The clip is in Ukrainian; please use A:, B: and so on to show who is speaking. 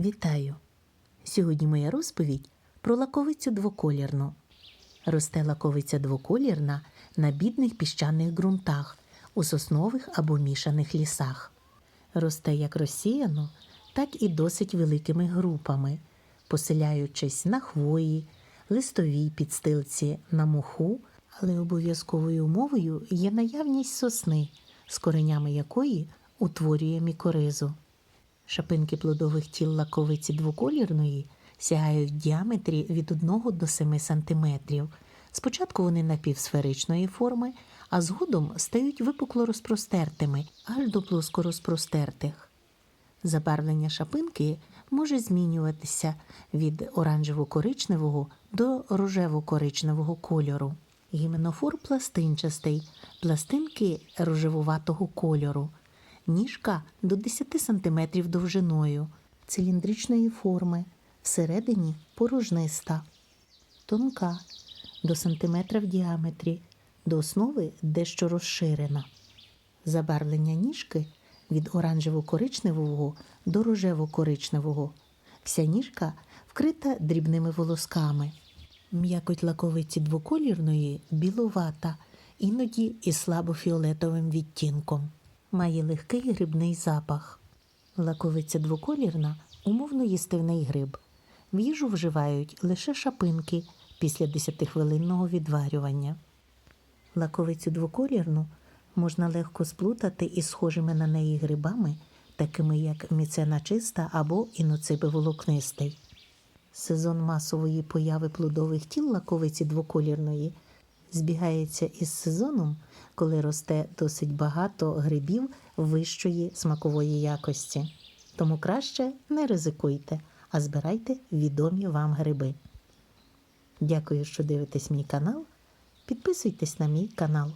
A: Вітаю! Сьогодні моя розповідь про лаковицю двоколірну. Росте лаковиця двоколірна на бідних піщаних ґрунтах у соснових або мішаних лісах. Росте як розсіяно, так і досить великими групами, поселяючись на хвої, листовій підстилці, на моху, але обов'язковою умовою є наявність сосни, з коренями якої утворює мікоризу. Шапинки плодових тіл лаковиці двоколірної сягають в діаметрі від 1 до 7 см. Спочатку вони напівсферичної форми, а згодом стають випукло розпростертими аж до плоскорозпростертих. Забарвлення шапинки може змінюватися від оранжево-коричневого до рожево-коричневого кольору. Гіменофор пластинчастий, пластинки рожевуватого кольору, ніжка до 10 см довжиною, циліндричної форми, всередині порожниста, тонка до сантиметра в діаметрі, до основи дещо розширена. Забарвлення ніжки від оранжево-коричневого до рожево-коричневого. Вся ніжка вкрита дрібними волосками. М'якоть лаковиці двоколірної біловата, іноді із слабофіолетовим відтінком. Має легкий грибний запах. Лаковиця двоколірна умовно їстивний гриб. В їжу вживають лише шапинки після 10-хвилинного відварювання. Лаковицю двоколірну можна легко сплутати із схожими на неї грибами, такими як міцена чиста або іноципи волокнистий. Сезон масової появи плодових тіл лаковиці двоколірної збігається із сезоном, коли росте досить багато грибів вищої смакової якості. Тому краще не ризикуйте, а збирайте відомі вам гриби. Дякую, що дивитесь мій канал. Підписуйтесь на мій канал.